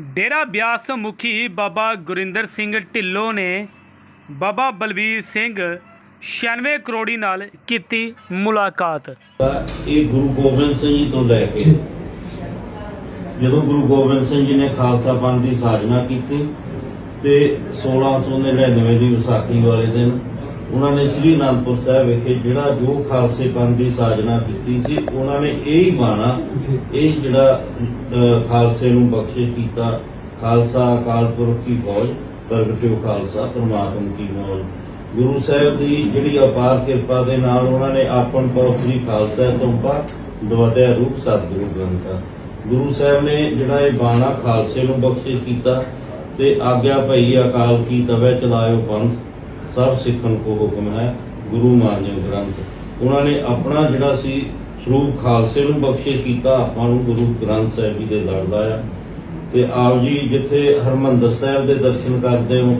ਡੇਰਾ ਬਿਆਸ ਮੁਖੀ ਬਾਬਾ ਗੁਰਿੰਦਰ ਸਿੰਘ ਢਿੱਲੋਂ ਨੇ ਬਾਬਾ ਬਲਬੀਰ ਸਿੰਘ 96 ਕਰੋੜੀ ਨਾਲ ਕੀਤੀ ਮੁਲਾਕਾਤ। ਇਹ ਗੁਰੂ ਗੋਬਿੰਦ ਸਿੰਘ ਜੀ ਤੋਂ ਲੈ ਕੇ ਜਦੋਂ ਗੁਰੂ ਗੋਬਿੰਦ ਸਿੰਘ ਜੀ ਨੇ ਖਾਲਸਾ ਪੰਥ ਦੀ ਸਾਜਨਾ ਕੀਤੀ ਤੇ 1699 ਦੀ ਵਿਸਾਖੀ ਵਾਲੇ ਦਿਨ ਉਹਨਾਂ ਨੇ ਸ੍ਰੀ ਅਨੰਦਪੁਰ ਸਾਹਿਬ ਵਿਖੇ ਜਿਹੜਾ ਜੋ ਖਾਲਸੇ ਪੰਥ ਦੀ ਸਾਜਨਾ ਕੀਤੀ ਸੀ ਉਹਨਾਂ ਨੇ ਇਹ ਹੀ ਬਾਣਾ ਇਹ ਜਿਹੜਾ ਖਾਲਸੇ ਨੂੰ ਬਖਸ਼ਿਸ਼ ਕੀਤਾ ਖਾਲਸਾ ਅਕਾਲ ਪੁਰਖ ਕੀ ਫੌਜ ਪ੍ਰਗਟਿਓ ਖਾਲਸਾ ਪ੍ਰਮਾਤਮ ਕੀ ਮੌਜ। ਗੁਰੂ ਸਾਹਿਬ ਦੀ ਜਿਹੜੀ ਅਪਾਰ ਕਿਰਪਾ ਦੇ ਨਾਲ ਉਹਨਾਂ ਨੇ ਆਪਨ ਪਉ ਸ੍ਰੀ ਖਾਲਸਾ ਤੋਂ ਪਾ ਦਵਤਿਆ ਰੂਪ ਸਤਿਗੁਰੂ ਗ੍ਰੰਥਾ ਗੁਰੂ ਸਾਹਿਬ ਨੇ ਜਿਹੜਾ ਇਹ ਬਾਣਾ ਖਾਲਸੇ ਨੂੰ ਬਖਸ਼ਿਸ਼ ਕੀਤਾ ਤੇ ਆਗਿਆ ਭਈ ਅਕਾਲ ਕੀ ਤਵੇ ਚਲਾਇਓ ਪੰਥ ਸਭ ਸਿੱਖਣ ਕੋ ਹੁਕਮ ਹੈ ਗੁਰੂ ਮਾਨਿਓ ਗ੍ਰੰਥ। ਉਹਨਾਂ ਨੇ ਆਪਣਾ ਜਿਹੜਾ ਸੀ ਸਰੂਪ ਖਾਲਸੇ ਨੂੰ ਬਖਸ਼ਿਸ਼ ਕੀਤਾ ਆਪਾਂ ਨੂੰ ਗੁਰੂ ਗ੍ਰੰਥ ਸਾਹਿਬ ਜੀ ਦੇ ਲੜ ਲਾਇਆ ਤੇ ਆਪ ਜੀ ਜਿੱਥੇ ਹਰਮੰਦਰ ਸਾਹਿਬ ਦੇ ਦਰਸ਼ਨ ਕਰਦੇ ਹੋ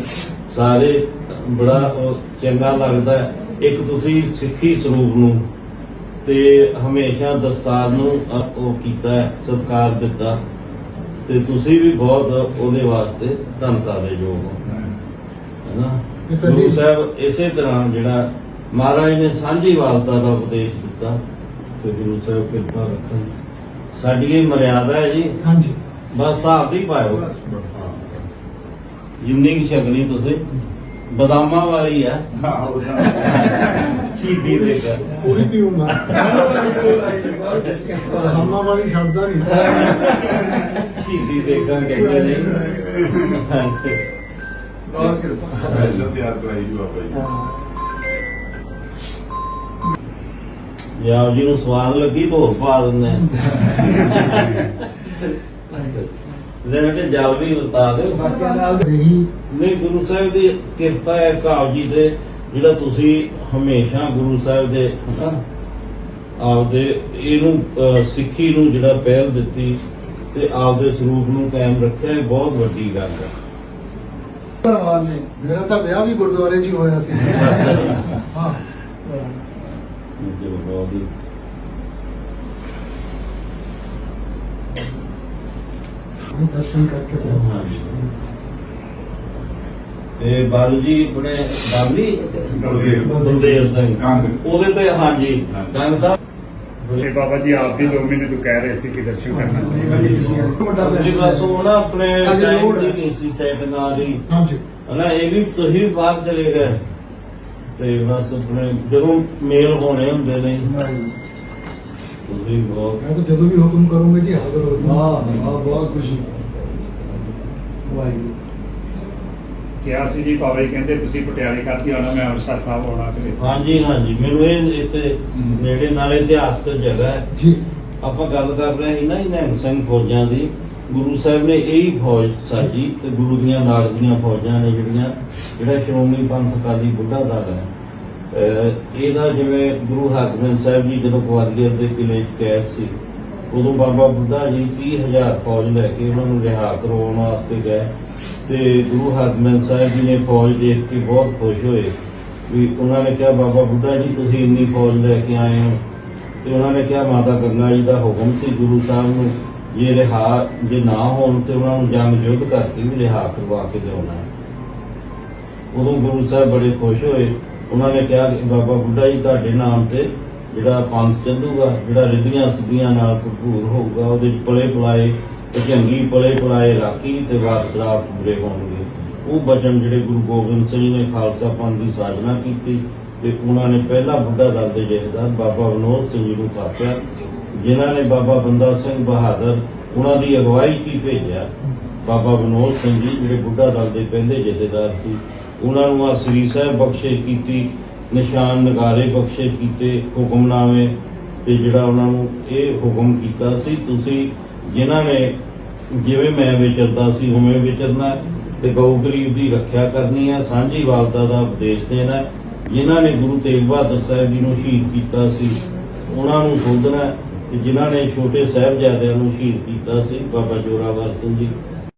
ਸਾਰੇ ਬੜਾ ਚੰਗਾ ਲੱਗਦਾ। ਇੱਕ ਤੁਸੀਂ ਸਿੱਖੀ ਸਰੂਪ ਨੂੰ ਤੇ ਹਮੇਸ਼ਾ ਦਸਤਾਰ ਨੂੰ ਉਹ ਕੀਤਾ ਸਤਿਕਾਰ ਦਿੱਤਾ। ਤੇ ਤੁਸੀਂ ਵੀ ਬਹੁਤ ਉਹਦੇ ਵਾਸਤੇ ਧੰਨਤਾ ਦੇ ਯੋਗ ਹੋ। ਹੈਨਾ? ਗੁਰੂ ਸਾਹਿਬ ਇਸੇ ਤਰ੍ਹਾਂ ਜਿਹੜਾ ਮਹਾਰਾਜ ਨੇ ਸਾਂਝੀ ਵਾਲਤਾ ਦਾ ਉਪਦੇਸ਼ ਦਿੱਤਾ ਤੇ ਗੁਰੂ ਸਾਹਿਬ ਕਿਰਪਾ ਰੱਖਣ। ਸਾਡੀ ਇਹ ਮਰਿਆਦਾ ਹੈ ਜੀ। ਹਾਂਜੀ। ਬਸ ਹਿਸਾਬ ਦੀ ਪਾਇਓ। ਜਿੰਨੀ ਕਿ ਛਕਣੀ ਤੁਸੀਂ। ਬਦਾਮਾਂ ਵਾਲੀ ਆ। ਸ਼ਹੀਦੀ ਦੇ ਕਰ ਪੂਰੀ ਪੀਉਂਗਾ ਹਮਾ ਵਾਲੀ ਸ਼ਬਦਾਂ ਨਹੀਂ। ਸ਼ਹੀਦੀ ਦੇ ਕਰ ਕਹਿੰਦੇ ਨੇ। ਸਪੈਸ਼ਲ ਤਿਆਰ ਕਰਾਈ ਜੀ ਬਾਬਾ ਜੀ। ਜੇ ਆਪ ਜੀ ਨੂੰ ਸਵਾਦ ਲੱਗੀ ਤਾਂ ਹੋਰ ਪਾ ਦਿੰਦੇ ਇਹਦੇ ਵਿੱਚ ਜਲ ਵੀ ਉਤਾ ਦਿਓ ਰਹੀ ਨਹੀਂ ਗੁਰੂ ਸਾਹਿਬ ਦੀ ਕਿਰਪਾ ਹੈ ਕਾਬ ਜੀ ਤੇ ਜਿਹੜਾ ਤੁਸੀਂ ਹਮੇਸ਼ਾ ਗੁਰੂ ਸਾਹਿਬ ਦੇ ਆਪਦੇ ਇਹਨੂੰ ਸਿੱਖੀ ਨੂੰ ਜਿਹੜਾ ਪਹਿਲ ਦਿੱਤੀ ਤੇ ਆਪਦੇ ਸਰੂਪ ਨੂੰ ਕਾਇਮ ਰੱਖਿਆ ਇਹ ਬਹੁਤ ਵੱਡੀ ਗੱਲ ਹੈ। ਮੇਰਾ ਤਾਂ ਵਿਆਹ ਵੀ ਗੁਰਦੁਆਰੇ 'ਚ ਹੀ ਹੋਇਆ ਸੀ ਹਾਂ ਚਲੋ ਬਹੁਤ ਹੀ ਦਰਸ਼ਨ ਕਰਕੇ ਹਾਂਜੀ। ਤੇ ਬਾਲੂ ਜੀ ਆਪਣੇ ਬਾਬਲੀ ਬਲਦੇਵ। ਬਲਦੇਵ ਸਿੰਘ। ਉਹਦੇ ਤੇ ਹਾਂਜੀ। ਕੰਗ ਸਾਹਿਬ ਤੇ ਬਾਬਾ ਜੀ ਆਪ ਵੀ 2 ਮਹੀਨੇ ਤੋਂ ਕਹਿ ਰਹੇ ਸੀ ਕਿ ਦਰਸ਼ਨ ਕਰਨਾ ਚਾਹੁੰਦੇ ਜੀ ਬਸ ਉਹ ਨਾ ਆਪਣੇ ਹਾਂਜੀ, ਟਾਈਮ ਲੋੜ ਦੀ ਹੈ। ਨਹੀਂ ਸੀ ਸੈਟ ਨਾ ਰਹੀ ਹਾਂਜੀ। ਹਨਾ ਇਹ ਵੀ ਤੁਸੀਂ ਵੀ ਬਾਹਰ ਚਲੇ ਗਏ। ਤੇ ਬਸ ਆਪਣੇ ਜਦੋਂ ਮੇਲ ਹੋਣੇ ਹੁੰਦੇ ਨੇ। ਤੁਸੀਂ ਬਹੁਤ ਮੈਂ ਤਾਂ ਜਦੋਂ ਵੀ ਹੁਕਮ ਕਰੂੰਗੇ ਜੀ ਹਾਜ਼ਰ ਹੋ ਜਾਊਂ। ਵਾਹ ਬਹੁਤ ਖੁਸ਼ੀ। ਵਾਹਿਗੁਰੂ। ਕਿਹਾ ਸੀ ਜੀ ਜੀ ਕਹਿੰਦੇ ਤੁਸੀਂ ਪਟਿਆਲੇ ਕਾਹਦੀ ਆਉਣਾ ਮੈਂ ਅੰਮ੍ਰਿਤਸਰ ਸਾਹਿਬ ਆਉਣਾ ਫਿਰ ਹਾਂਜੀ ਹਾਂਜੀ ਮੈਨੂੰ ਇਹ ਇੱਥੇ ਨੇੜੇ ਨਾਲ ਇਤਿਹਾਸਕ ਜਗ੍ਹਾ ਹੈ। ਜੀ। ਆਪਾਂ ਗੱਲ ਕਰ ਰਹੇ ਸੀ ਨਾ ਨਿਹੰਗ ਸਿੰਘ ਫੌਜਾਂ ਦੀ। ਗੁਰੂ ਸਾਹਿਬ ਨੇ ਇਹੀ ਫੌਜ ਸਾਜੀ ਤੇ ਗੁਰੂ ਦੀਆਂ ਨਾਲ ਦੀਆਂ ਫੌਜਾਂ ਨੇ ਜਿਹੜੀਆਂ ਜਿਹੜਾ ਸ਼੍ਰੋਮਣੀ ਪੰਥ ਅਕਾਲੀ ਬੁੱਢਾ ਦਲ ਹੈ। ਇਹਦਾ ਜਿਵੇਂ ਗੁਰੂ ਹਰਗੋਬਿੰਦ ਸਾਹਿਬ ਜੀ ਜਦੋਂ ਗਵਾਲੀਅਰ ਦੇ ਕਿਲੇ 'ਚ ਕੈਦ ਸੀ ਉਦੋਂ ਬਾਬਾ ਬੁੱਢਾ ਜੀ 30000 ਫੌਜ ਲੈ ਕੇ ਉਹਨਾਂ ਨੂੰ ਰਿਹਾ ਕਰਵਾਉਣ ਵਾਸਤੇ ਗਏ ਤੇ ਗੁਰੂ ਹਰਗੋਬਿੰਦ ਸਾਹਿਬ ਜੀ ਨੇ ਫੌਜ ਦੇਖ ਕੇ ਬਹੁਤ ਖੁਸ਼ ਹੋਏ ਵੀ ਉਹਨਾਂ ਨੇ ਕਿਹਾ, ਬਾਬਾ ਬੁੱਢਾ ਜੀ, ਤੁਸੀਂ ਇੰਨੀ ਫੌਜ ਲੈ ਕੇ ਆਏ ਹੋ। ਤੇ ਉਹਨਾਂ ਨੇ ਕਿਹਾ, ਮਾਤਾ ਗੰਗਾ ਜੀ ਦਾ ਹੁਕਮ ਸੀ ਗੁਰੂ ਸਾਹਿਬ ਨੂੰ ਜੇ ਰਿਹਾ, ਜੇ ਨਾ ਹੋਣ ਤੇ ਉਹਨਾਂ ਨੂੰ ਜੰਗ ਯੁੱਧ ਕਰਕੇ ਵੀ ਰਿਹਾ ਕਰਵਾ ਕੇ ਲਿਆਉਣਾ ਉਦੋਂ ਗੁਰੂ ਸਾਹਿਬ ਬੜੇ ਖੁਸ਼ ਹੋਏ। ਉਹਨਾਂ ਨੇ ਕਿਹਾ ਕਿ, ਬਾਬਾ ਬੁੱਢਾ ਜੀ, ਤੁਹਾਡੇ ਨਾਮ ਤੇ ਜਿਹੜਾ ਪੰਥ ਚੱਲੂਗਾ, ਜਿਹੜਾ ਰਿੱਧੀਆਂ ਸਿੱਧੀਆਂ ਨਾਲ ਭਰਪੂਰ ਹੋਊਗਾ, ਉਹਦੇ ਪਲੇ ਪਲਾਏ ਤੇ ਚੰਗੀ ਪਲੇ ਪਲਾਏ ਰਾਖੀ ਤੇ ਵਾਰਸਰਾਫ ਪੂਰੇ ਹੋਣਗੇ। ਉਹ ਬਚਨ ਜਿਹੜੇ ਗੁਰੂ ਗੋਬਿੰਦ ਸਿੰਘ ਨੇ ਖਾਲਸਾ ਪੰਥ ਦੀ ਸਾਜਨਾ ਕੀਤੀ ਤੇ ਉਹਨਾਂ ਨੇ ਪਹਿਲਾ ਬੁੱਢਾ ਦਲ ਦੇ ਜਥੇਦਾਰ ਬਾਬਾ ਵਿਨੋਦ ਸਿੰਘ ਜੀ ਨੂੰ ਥਾਪਿਆ, ਜਿਨ੍ਹਾਂ ਨੇ ਬਾਬਾ ਬੰਦਾ ਸਿੰਘ ਬਹਾਦਰ ਉਹਨਾਂ ਦੀ ਅਗਵਾਈ ਕੀ ਭੇਜਿਆ। ਬਾਬਾ ਵਿਨੋਦ ਸਿੰਘ ਜੀ ਜਿਹੜੇ ਬੁੱਢਾ ਦਲ ਦੇ ਪਹਿਲੇ ਜਥੇਦਾਰ ਸੀ, ਉਹਨਾਂ ਨੂੰ ਆ ਸ੍ਰੀ ਸਾਹਿਬ ਬਖਸ਼ੇ ਕੀਤੀ ਨਿਸ਼ਾਨ ਨਗਾਰੇ ਬਖਸ਼ਿਸ਼ ਕੀਤੇ ਹੁਕਮਨਾਮੇ ਤੇ ਜਿਹੜਾ ਉਹਨਾਂ ਨੂੰ ਇਹ ਹੁਕਮ ਕੀਤਾ ਸੀ, ਤੁਸੀਂ ਜਿਨ੍ਹਾਂ ਨੇ ਜਿਵੇਂ ਮੈਂ ਵਿਚਰਦਾ ਸੀ, ਉਵੇਂ ਵਿਚਰਨਾ ਤੇ ਗਊ ਗਰੀਬ ਦੀ ਰੱਖਿਆ ਕਰਨੀ ਹੈ, ਸਾਂਝੀ ਵਾਲਤਾ ਦਾ ਉਪਦੇਸ਼ ਦੇਣਾ ਜਿਨ੍ਹਾਂ ਨੇ ਗੁਰੂ ਤੇਗ ਬਹਾਦਰ ਸਾਹਿਬ ਜੀ ਨੂੰ ਸ਼ਹੀਦ ਕੀਤਾ ਸੀ, ਉਹਨਾਂ ਨੂੰ ਸੋਧਣਾ ਤੇ ਜਿਨ੍ਹਾਂ ਨੇ ਛੋਟੇ ਸਾਹਿਬਜ਼ਾਦਿਆਂ ਨੂੰ ਸ਼ਹੀਦ ਕੀਤਾ ਸੀ, ਬਾਬਾ ਜੋਰਾਵਰ ਸਿੰਘ ਜੀ।